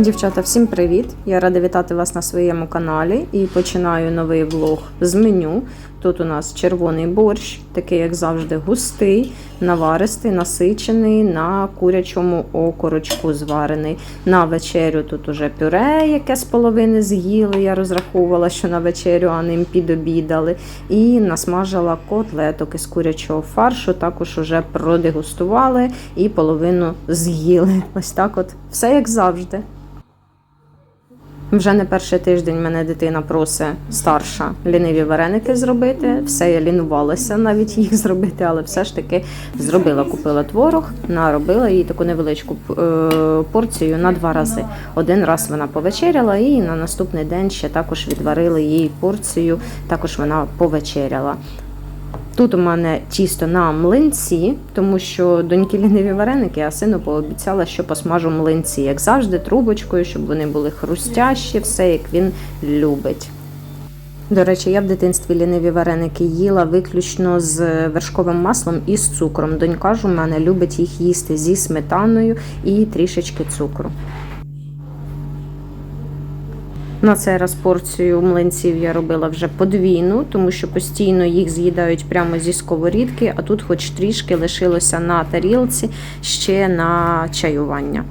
Дівчата, всім привіт! Я рада вітати вас на своєму каналі і починаю новий влог з меню. Тут у нас червоний борщ, такий, як завжди, густий, наваристий, насичений, на курячому окорочку зварений. На вечерю тут уже пюре, яке з половини з'їли. Я розраховувала, що на вечерю, а ним підобідали. І насмажила котлеток із курячого фаршу. Також уже продегустували і половину з'їли. Ось так от все як завжди. Вже не перший тиждень мене дитина просить старша ліниві вареники зробити. Все я лінувалася навіть їх зробити, але все ж таки зробила. Купила творог, наробила їй таку невеличку е, порцію на два рази. Один раз вона повечеряла, і на наступний день ще також відварили їй порцію. Також вона повечеряла. Тут у мене тісто на млинці, тому що доньки ліниві вареники, а сину пообіцяла, що посмажу млинці, як завжди, трубочкою, щоб вони були хрустящі, все як він любить. До речі, я в дитинстві ліниві вареники їла виключно з вершковим маслом і з цукром. Донька ж у мене любить їх їсти зі сметаною і трішечки цукру. На цей раз порцію млинців я робила вже подвійну, тому що постійно їх з'їдають прямо зі сковорідки, а тут, хоч трішки, лишилося на тарілці ще на чаювання.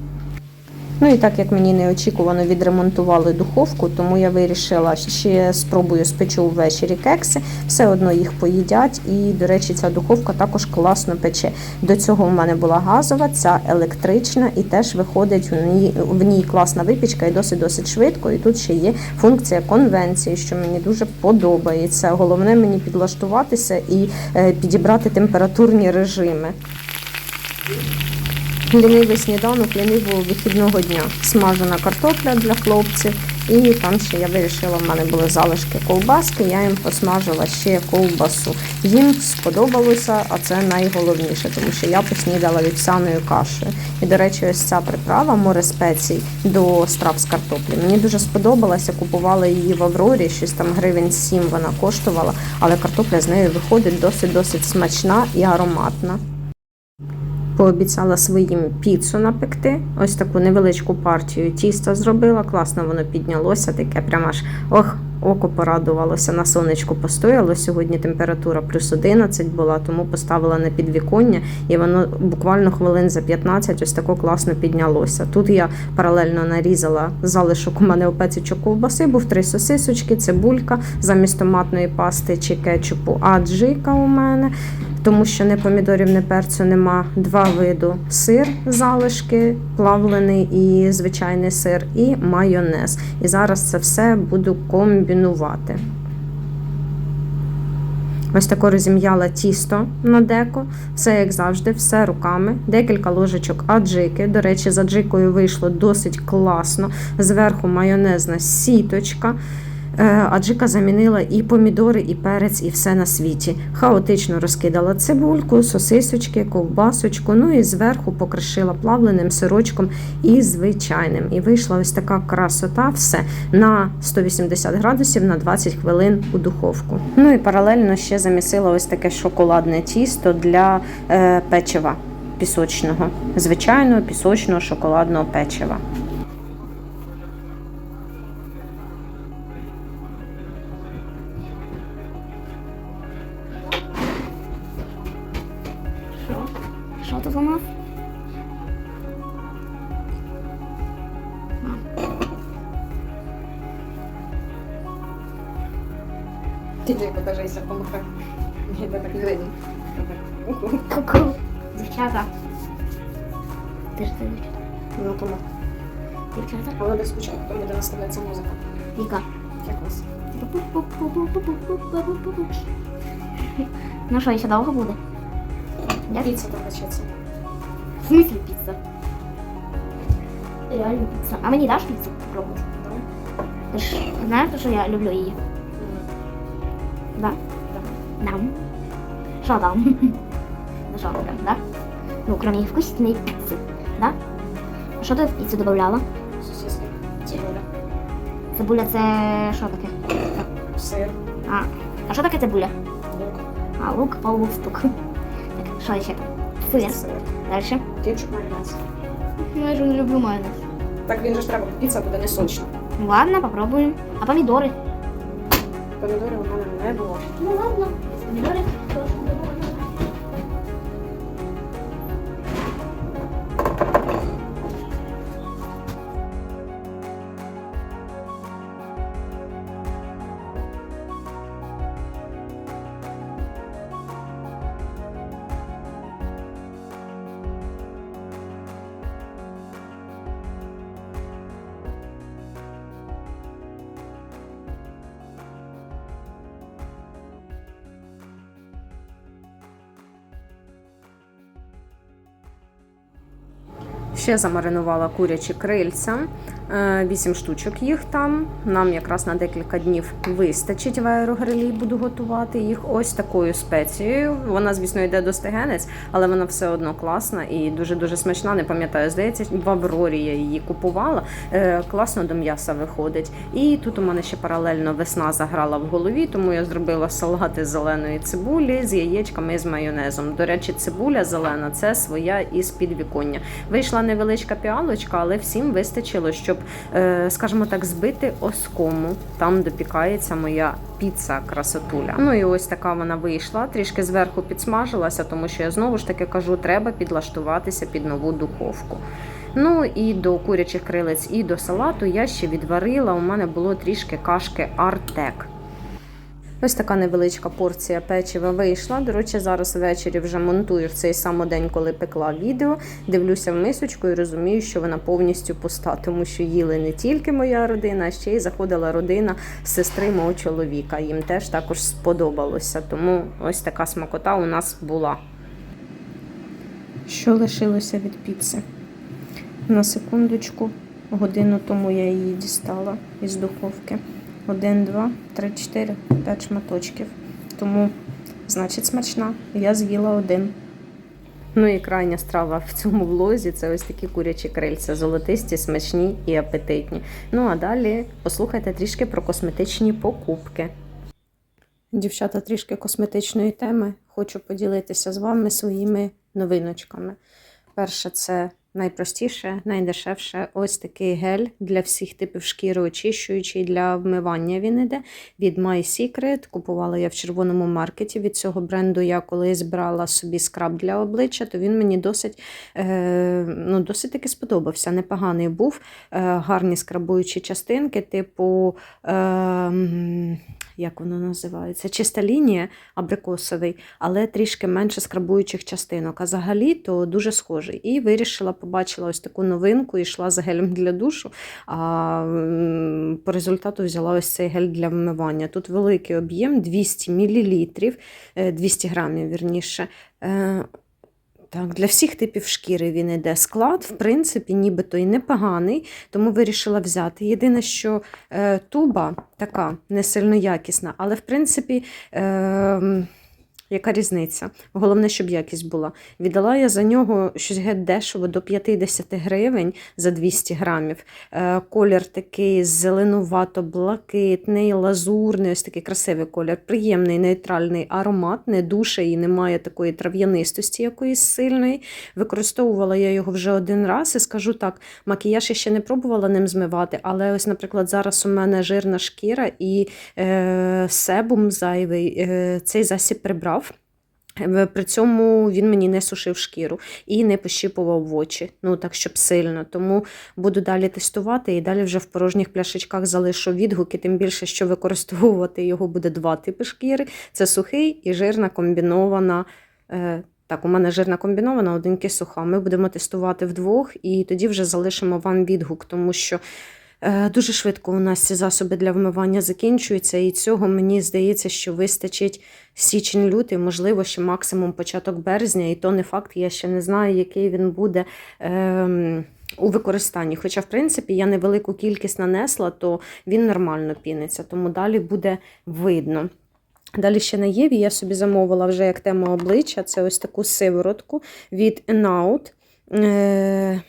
Ну і так як мені неочікувано відремонтували духовку, тому я вирішила ще спробую спечу ввечері кекси, все одно їх поїдять. І, до речі, ця духовка також класно пече. До цього в мене була газова, ця електрична, і теж виходить в ній, в ній класна випічка і досить досить швидко. І тут ще є функція конвенції, що мені дуже подобається. Головне мені підлаштуватися і е, підібрати температурні режими. Лінивий сніданок лінивого вихідного дня. Смажена картопля для хлопців. І там ще я вирішила, в мене були залишки ковбаски, я їм посмажила ще ковбасу. Їм сподобалося, а це найголовніше, тому що я поснідала вівсяною кашею. І, до речі, ось ця приправа море спецій до страв з картоплі. Мені дуже сподобалася, купувала її в Аврорі, щось там гривень 7 вона коштувала, але картопля з нею виходить досить-досить смачна і ароматна. Пообіцяла своїм піцу напекти. Ось таку невеличку партію тіста зробила. Класно воно піднялося, таке прямо аж ох, око порадувалося. На сонечку постояло. Сьогодні температура плюс 11 була, тому поставила на підвіконня, і воно буквально хвилин за 15 ось тако класно піднялося. Тут я паралельно нарізала залишок у мене опецючок ковбаси, був три сосисочки, цибулька замість томатної пасти чи кетчупу, аджика у мене тому що не помідорів, не перцю нема. Два виду сир, залишки, плавлений і звичайний сир, і майонез. І зараз це все буду комбінувати. Ось тако розім'яла тісто на деко, все як завжди, все руками, декілька ложечок аджики. До речі, з аджикою вийшло досить класно. Зверху майонезна сіточка. Е, Аджика замінила і помідори, і перець, і все на світі. Хаотично розкидала цибульку, сосисочки, ковбасочку. Ну і зверху покришила плавленим сирочком і звичайним. І вийшла ось така красота, все на 180 градусів на 20 хвилин у духовку. Ну і паралельно ще замісила ось таке шоколадне тісто для е, печива пісочного, звичайного пісочного шоколадного печива. Ку-ку. Дівчата. Ти ж ти дівчата. Ну тому. Дівчата. Але без спочатку там буде наставлятися музика. Віка. Якось. Ну що, ще довго буде? Піца допечеться. В смислі піца? Реально піца. А мені даш піцу попробувати? Ти ж знаєш, що я люблю її? Да? Дам. Що дам? Ну що, прям, да? Ну, кроме вкусной пиццы, да? А Що ти в піцу додавала? Сосиски. Цибуля. Цибуля це що таке? Сир. А, а що таке цибуля? Лук. А, лук, полусток. Так, що ще? Сир. Сир. Дальше. Кетчуп майонез. Ну, я ж не люблю майонез. Так він же ж треба, піца буде не сочна. Ну ладно, попробуем. А помидоры? Помідорів у мене не було. Ну ладно, помидоры Ще замаринувала курячі крильця, 8 штучок їх там. Нам якраз на декілька днів вистачить в аерогрилі, буду готувати їх ось такою спецією. Вона, звісно, йде до стегенець, але вона все одно класна і дуже-дуже смачна. Не пам'ятаю, здається, в Аврорі я її купувала. Е, Класно до м'яса виходить. І тут у мене ще паралельно весна заграла в голові, тому я зробила салати зеленої цибулі з яєчками і з майонезом. До речі, цибуля зелена це своя із підвіконня. Вийшла невеличка піалочка, але всім вистачило, щоб, е, скажімо так, збити оскому. Там допікається моя піца красотуля. Ну і ось така вона вийшла. Трішки зверху підсмажилася, тому що я знову ж таки кажу, треба підлаштуватися під нову духовку. Ну і до курячих крилець, і до салату я ще відварила. У мене було трішки кашки Артек. Ось така невеличка порція печива вийшла. До речі, зараз ввечері вже монтую в цей самий день, коли пекла відео. Дивлюся в мисочку і розумію, що вона повністю пуста, тому що їли не тільки моя родина, а ще й заходила родина сестри мого чоловіка. Їм теж також сподобалося. Тому ось така смакота у нас була. Що лишилося від піци? На секундочку, годину тому я її дістала із духовки. Один, два, три, чотири, п'ять шматочків. Тому, значить, смачна. Я з'їла один. Ну і крайня страва в цьому влозі це ось такі курячі крильця, золотисті, смачні і апетитні. Ну а далі послухайте трішки про косметичні покупки. Дівчата, трішки косметичної теми. Хочу поділитися з вами своїми новиночками. Перше, це найпростіше, найдешевше ось такий гель для всіх типів шкіри, очищуючий для вмивання. Він іде від My Secret. Купувала я в червоному маркеті. Від цього бренду я колись брала собі скраб для обличчя, то він мені досить, е, ну, досить таки сподобався. Непоганий був. Е, гарні скрабуючі частинки, типу. Е, як воно називається? Чиста лінія абрикосовий, але трішки менше скрабуючих частинок. А взагалі то дуже схожий. І вирішила, побачила ось таку новинку, і йшла з гелем для душу. А по результату взяла ось цей гель для вмивання. Тут великий об'єм 200 мл, 200 грамів, вірніше. Так, для всіх типів шкіри він іде. Склад, в принципі, нібито і непоганий, тому вирішила взяти. Єдине, що е, туба така не сильно якісна, але в принципі. Е, яка різниця? Головне, щоб якість була. Віддала я за нього щось геть дешево до 50 гривень за 200 грамів. Е, колір такий зеленувато-блакитний, лазурний, ось такий красивий колір, приємний, нейтральний аромат, не душе і немає такої трав'янистості якоїсь сильної. Використовувала я його вже один раз і скажу так, макіяж я ще не пробувала ним змивати, але ось, наприклад, зараз у мене жирна шкіра і е, себум зайвий, е, цей засіб прибрав. Е, При цьому він мені не сушив шкіру і не пощипував в очі, ну так щоб сильно. Тому буду далі тестувати і далі вже в порожніх пляшечках залишу відгуки, тим більше, що використовувати його буде два типи шкіри: це сухий і жирна комбінована. Е, Так, у мене жирна комбінована, одинки суха. Ми будемо тестувати вдвох, і тоді вже залишимо вам відгук, тому що дуже швидко у нас ці засоби для вмивання закінчуються, і цього мені здається, що вистачить січень-лютий, можливо, ще максимум початок березня, і то не факт, я ще не знаю, який він буде. Е, у використанні. Хоча, в принципі, я невелику кількість нанесла, то він нормально піниться, тому далі буде видно. Далі ще на Єві я собі замовила вже як тема обличчя. Це ось таку сиворотку від Enaut. Е,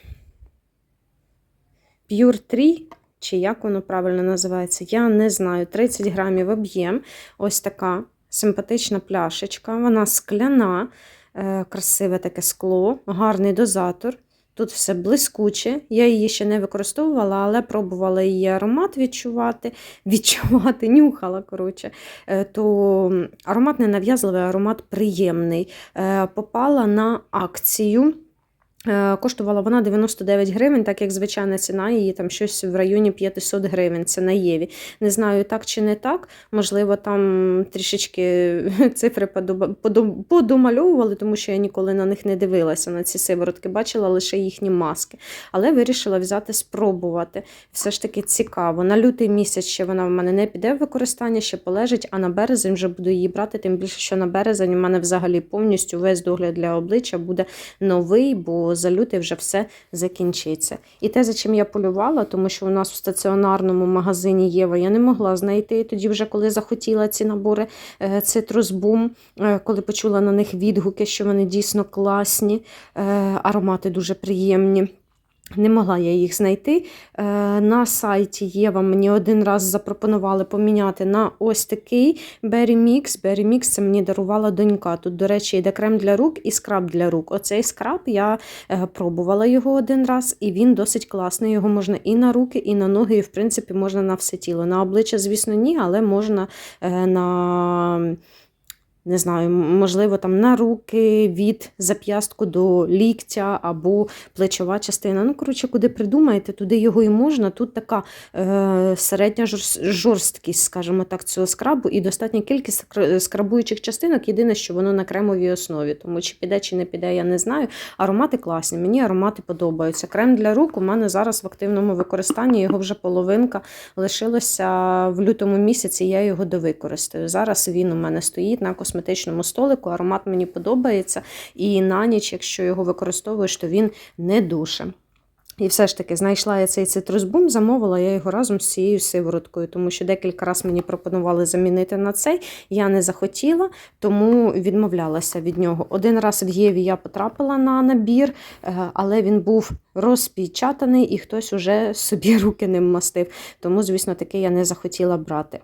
Pure 3, чи як воно правильно називається, я не знаю. 30 грамів об'єм. Ось така симпатична пляшечка. Вона скляна, е, красиве таке скло, гарний дозатор. Тут все блискуче. Я її ще не використовувала, але пробувала її аромат відчувати, відчувати, нюхала. коротше. Е, То аромат не нав'язливий, аромат приємний. Е, Попала на акцію. Е, Коштувала вона 99 гривень, так як звичайна ціна її там щось в районі 500 гривень. Це на Єві. Не знаю, так чи не так. Можливо, там трішечки цифри подомальовували, тому що я ніколи на них не дивилася на ці сиворотки, бачила лише їхні маски. Але вирішила взяти спробувати. Все ж таки цікаво. На лютий місяць ще вона в мене не піде в використання, ще полежить, а на березень вже буду її брати. Тим більше, що на березень у мене взагалі повністю весь догляд для обличчя буде новий, бо за лютий вже все закінчиться. І те, за чим я полювала, тому що у нас в стаціонарному магазині Єва я не могла знайти тоді, вже коли захотіла ці набори е, Citrus Boom, е, коли почула на них відгуки, що вони дійсно класні, е, аромати дуже приємні. Не могла я їх знайти. Е, На сайті Єва мені один раз запропонували поміняти на ось такий Berry Mix. Berry Mix це мені дарувала донька. Тут, до речі, йде крем для рук і скраб для рук. Оцей скраб я е, пробувала його один раз, і він досить класний. Його можна і на руки, і на ноги, і в принципі можна на все тіло. На обличчя, звісно, ні, але можна е, на. Не знаю, можливо, там на руки від зап'ястку до ліктя або плечова частина. Ну, коротше, куди придумаєте, туди його і можна. Тут така е, середня жорсткість, скажімо так, цього скрабу, і достатня кількість скрабуючих частинок. Єдине, що воно на кремовій основі. Тому чи піде, чи не піде, я не знаю. Аромати класні, мені аромати подобаються. Крем для рук у мене зараз в активному використанні, його вже половинка лишилося в лютому місяці, я його довикористаю. Зараз він у мене стоїть на косметичному столику, аромат мені подобається. І на ніч, якщо його використовуєш, то він не душе. І все ж таки знайшла я цей цитрусбум, замовила я його разом з цією сивороткою, тому що декілька разів мені пропонували замінити на цей. Я не захотіла, тому відмовлялася від нього. Один раз в Єві я потрапила на набір, е, але він був розпечатаний і хтось уже собі руки ним мастив. Тому, звісно, таки я не захотіла брати.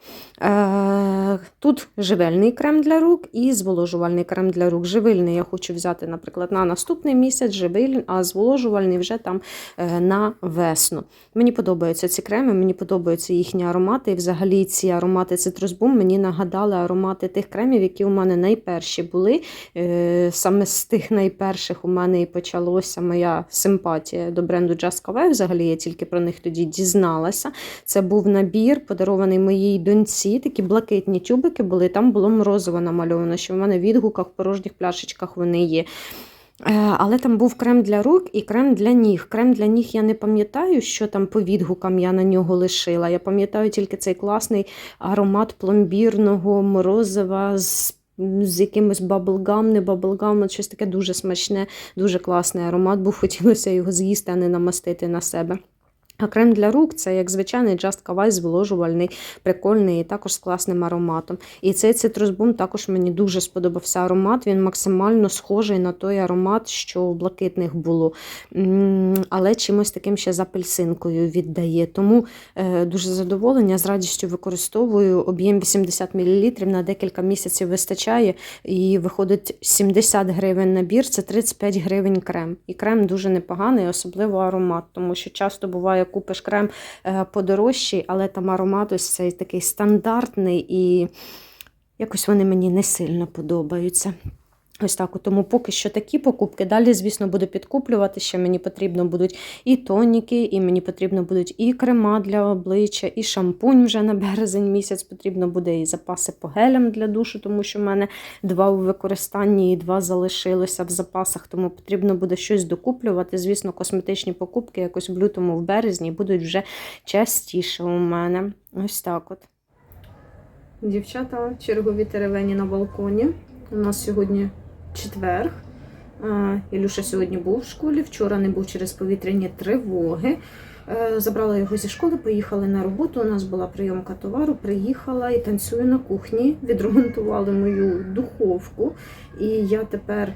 Тут живельний крем для рук і зволожувальний крем для рук. Живильний я хочу взяти, наприклад, на наступний місяць, живильний, а зволожувальний вже там е, на весну. Мені подобаються ці креми, мені подобаються їхні аромати. І взагалі ці аромати цитрусбум мені нагадали аромати тих кремів, які у мене найперші були. Е, Саме з тих найперших у мене і почалося моя симпатія до бренду Just Cafe. Взагалі я тільки про них тоді дізналася. Це був набір, подарований моїй доньці. Такі блакитні тюбики були. Там було морозиво намальовано, що в мене в відгуках в порожніх пляшечках вони є. Е, Але там був крем для рук і крем для ніг. Крем для ніг я не пам'ятаю, що там по відгукам я на нього лишила. Я пам'ятаю тільки цей класний аромат пломбірного морозива з. З якимось баблгам, не баблгам, щось таке дуже смачне, дуже класний аромат, був хотілося його з'їсти, а не намастити на себе. А крем для рук це як звичайний Just Kawai зволожувальний, прикольний і також з класним ароматом. І цей цитрусбум також мені дуже сподобався аромат. Він максимально схожий на той аромат, що в блакитних було. Але чимось таким ще з апельсинкою віддає. Тому е, дуже задоволення, з радістю використовую. Об'єм 80 мл на декілька місяців вистачає. І виходить 70 гривень набір, це 35 гривень крем. І крем дуже непоганий, особливо аромат, тому що часто буває, купиш крем е, подорожчий, але там аромат ось цей такий стандартний, і якось вони мені не сильно подобаються. Ось так, тому поки що такі покупки. Далі, звісно, буду підкуплювати. Ще мені потрібно будуть і тоніки, і мені потрібно будуть і крема для обличчя, і шампунь вже на березень місяць. Потрібно буде і запаси по гелям для душу, тому що в мене два у використанні і два залишилося в запасах, тому потрібно буде щось докуплювати. Звісно, косметичні покупки якось в лютому, в березні будуть вже частіше у мене. Ось так от. Дівчата, чергові теревені на балконі. У нас сьогодні четверг. Ілюша сьогодні був в школі, вчора не був через повітряні тривоги. Е, Забрала його зі школи, поїхали на роботу. У нас була прийомка товару, приїхала і танцюю на кухні. Відремонтували мою духовку. І я тепер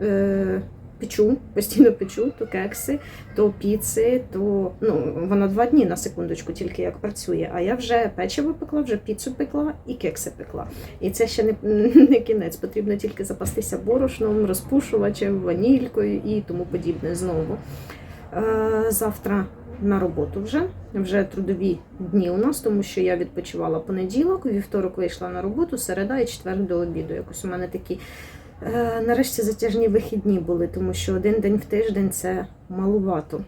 е, печу, постійно печу, то кекси, то піци, то ну, вона два дні на секундочку, тільки як працює. А я вже печиво пекла, вже піцу пекла і кекси пекла. І це ще не, не кінець. Потрібно тільки запастися борошном, розпушувачем, ванількою і тому подібне знову. Е, Завтра на роботу вже. Вже трудові дні у нас, тому що я відпочивала понеділок, вівторок вийшла на роботу, середа і четвер до обіду. Якось у мене такі нарешті затяжні вихідні були, тому що один день в тиждень це малувато.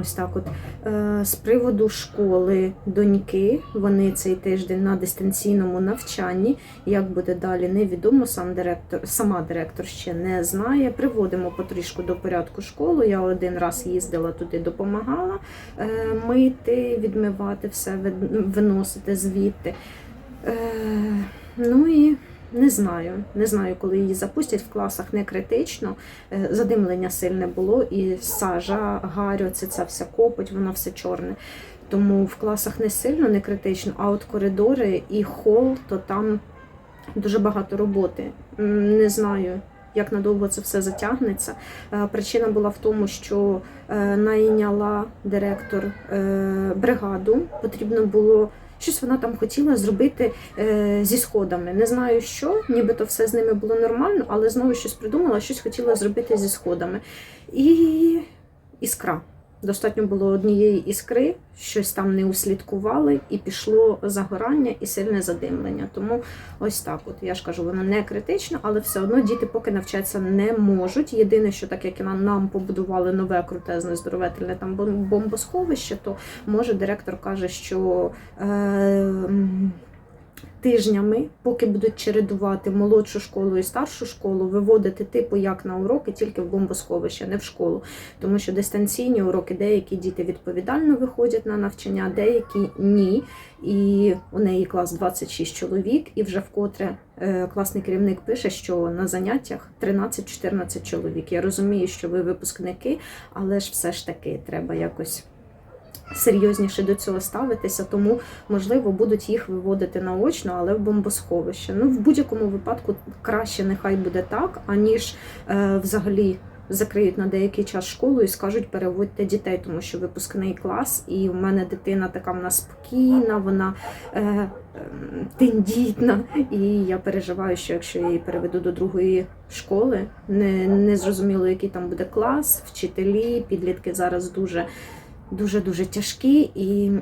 Ось так от. Е, З приводу школи доньки, вони цей тиждень на дистанційному навчанні. Як буде далі, невідомо. Сам директор, сама директор ще не знає. Приводимо потрішку до порядку школу. Я один раз їздила туди, допомагала е, мити, відмивати все, виносити звідти. Е, Ну і не знаю. Не знаю, коли її запустять в класах не критично. Е, Задимлення сильне було, і сажа, гарю, це ця вся копоть, воно все чорне. Тому в класах не сильно, не критично, а от коридори і хол, то там дуже багато роботи. Не знаю. Як надовго це все затягнеться. Е, Причина була в тому, що е, найняла директор бригаду. Потрібно було щось вона там хотіла зробити е, зі сходами. Не знаю що, нібито все з ними було нормально, але знову щось придумала, щось хотіла зробити зі сходами. І іскра. Достатньо було однієї іскри, щось там не услідкували, і пішло загорання і сильне задимлення. Тому ось так. От я ж кажу, воно не критично, але все одно діти поки навчатися не можуть. Єдине, що так як нам, побудували нове крутезне здоровительне там бом- бомбосховище, то може директор каже, що. Е, Тижнями, поки будуть чередувати молодшу школу і старшу школу, виводити типу як на уроки, тільки в бомбосховище, не в школу. Тому що дистанційні уроки деякі діти відповідально виходять на навчання, деякі ні. І у неї клас 26 чоловік, і вже вкотре е, класний керівник пише, що на заняттях 13-14 чоловік. Я розумію, що ви випускники, але ж все ж таки треба якось. Серйозніше до цього ставитися, тому можливо будуть їх виводити наочно, але в бомбосховище. Ну в будь-якому випадку краще нехай буде так, аніж е, взагалі закриють на деякий час школу і скажуть переводьте дітей, тому що випускний клас, і в мене дитина така вона спокійна, вона е, е, тендітна. І я переживаю, що якщо я її переведу до другої школи, не, не зрозуміло, який там буде клас, вчителі, підлітки зараз дуже. Дуже дуже тяжкі, і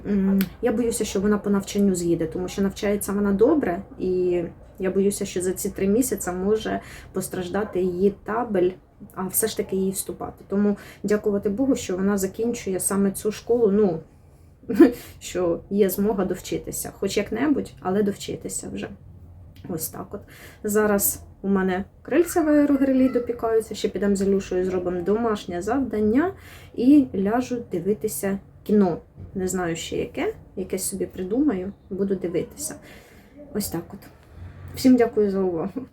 я боюся, що вона по навчанню з'їде, тому що навчається вона добре, і я боюся, що за ці три місяці може постраждати її табель, а все ж таки їй вступати. Тому дякувати Богу, що вона закінчує саме цю школу. Ну що є змога довчитися, хоч як-небудь, але довчитися вже. Ось так от. Зараз у мене крильця в аерогрилі допікаються, ще підемо з Ілюшою зробимо домашнє завдання і ляжу дивитися кіно. Не знаю ще яке, якесь собі придумаю, буду дивитися. Ось так от. Всім дякую за увагу.